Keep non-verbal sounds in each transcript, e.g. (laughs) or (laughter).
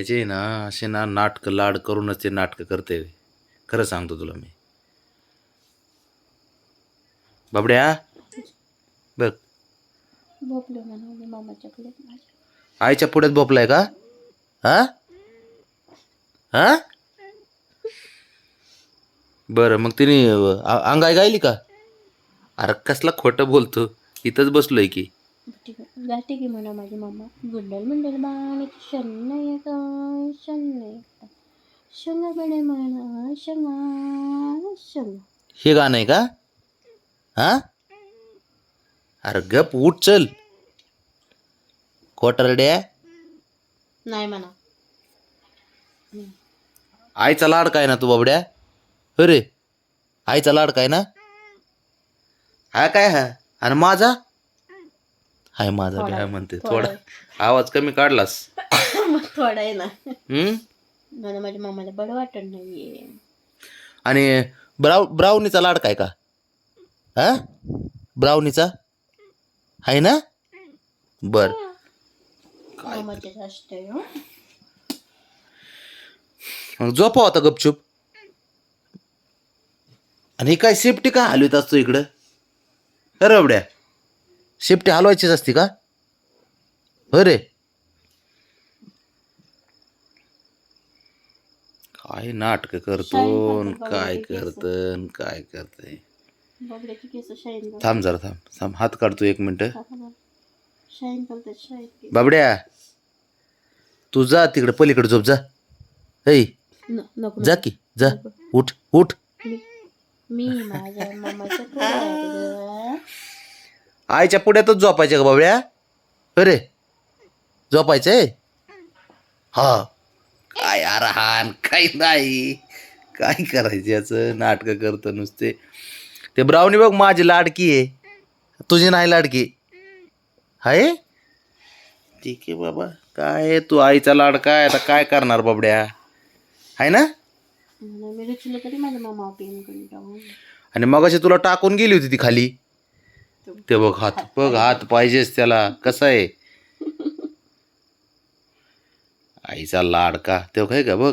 त्याचे ना असे ना नाटकं लाड करूनच ते नाटकं करते. खरं सांगतो तुला मी. बाबड्या बघ. भोपले म्हणून मामाच्याकडे माझ्या आईच्या पुढ्यात बोपलाय का? हा? हा? बरं मग तिने अ- अंगाई गायली का? अरे कसला खोटं बोलतो. इथंच बसलोय की. गाठी की म्हणा माझी मामा. गुंडल मुंडल बाण शन्न का शन्न शंग बने म्हणा शंगा शंग हे गाणं आहे का? हा? अरे गप उठ चल. कोटरड्या नाही म्हणा. आईचा लाड काय ना तू बाबड्या? अरे आईचा लाड काय ना? हा काय हा? आणि माझा? हाय माझा आहे, म्हणते? थोडा. आवाज कमी काढलास. (laughs) मग थोडा आहे ना. हम्म? मला माझ्या मामाला बरं वाटत नाहीये. आणि ब्राउ ब्राउनीचा लाड काय का? हा? ब्राउनीचा? आहे ना? बर. जास्त आहे हं. मग झोपा होता गपचूप. आणि ही काय सेफ्टी का हलवीत असतो इकडं? अरे सेफ्टी हलवायचीच असते का? अरे काय नाटक करतो न काय करत न काय करतय? बबड्याची केस शाईन करतात थांब जरा थांब थांब. हात काढतो एक मिनिट. शाईन करतात शाईन केस. बाबड्या तू जा तिकडे पलीकडे झोप जा. नको जा की जा. उठ उठ. मी माझ्या मामाच्या आईच्या पुढ्यातच झोपायचे का बाबड्या अरे झोपायचंय हा. काय आरान काही नाही. काय करायचं याचं? नाटकं करतं नुसते. ते ब्राउनी बघ माझी लाडकी आहे. तुझी नाही लाडकी. आहे ठीक आहे बाबा. काय तू आईचा लाड काय आता काय करणार बाबड्या? आहे ना? आणि मगाशी तुला टाकून गेली होती ती खाली. ते बघ हात बघ हात पाहिजेच त्याला. कसं आहे? आईचा लाडका. ते काय का बघ.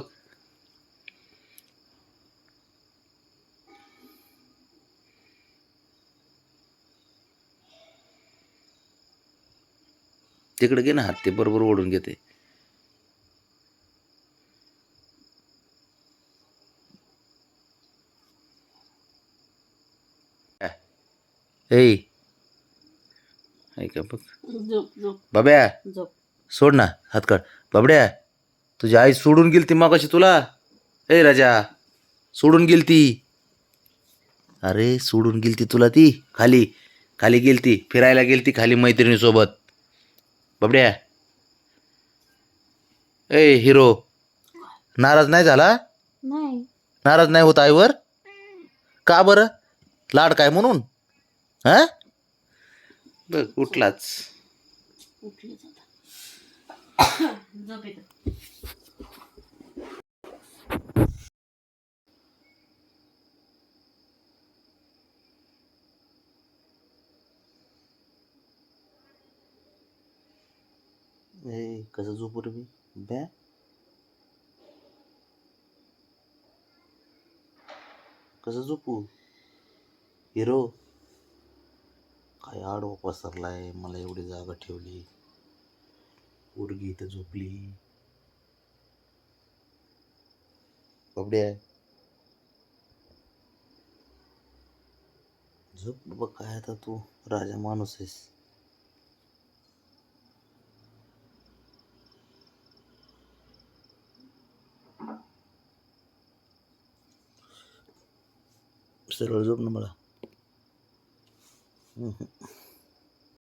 तिकडे घे ना हात ते बरोबर ओढून घेते. ए. ऐका बघ. झोप झोप. बाब्या झोप. सोड ना हात काढ. बाबड्या तुझी आई सोडून गेली ती मगाशी तुला. ए राजा सोडून गेली ती अरे सोडून गेली ती तुला ती खाली. खाली गेली ती फिरायला गेली ती खाली मैत्रिणीसोबत. बाबड्या ए हिरो. नाराज नाही झाला? नाही. नाराज नाही होत आईवर? का बरं? लाड काय म्हणून? हा? बघ उठलाच. कसं झोपू रे मी? बॅ कसं झोपू? हिरो. काय आडवा पसरलाय मला एवढी जागा ठेवली. उडगी इथं झोपली. बाबड्या. झोप बघ काय आता तू? राजा माणूस आहेस. सरळ झोप ना मला हम्म. (laughs)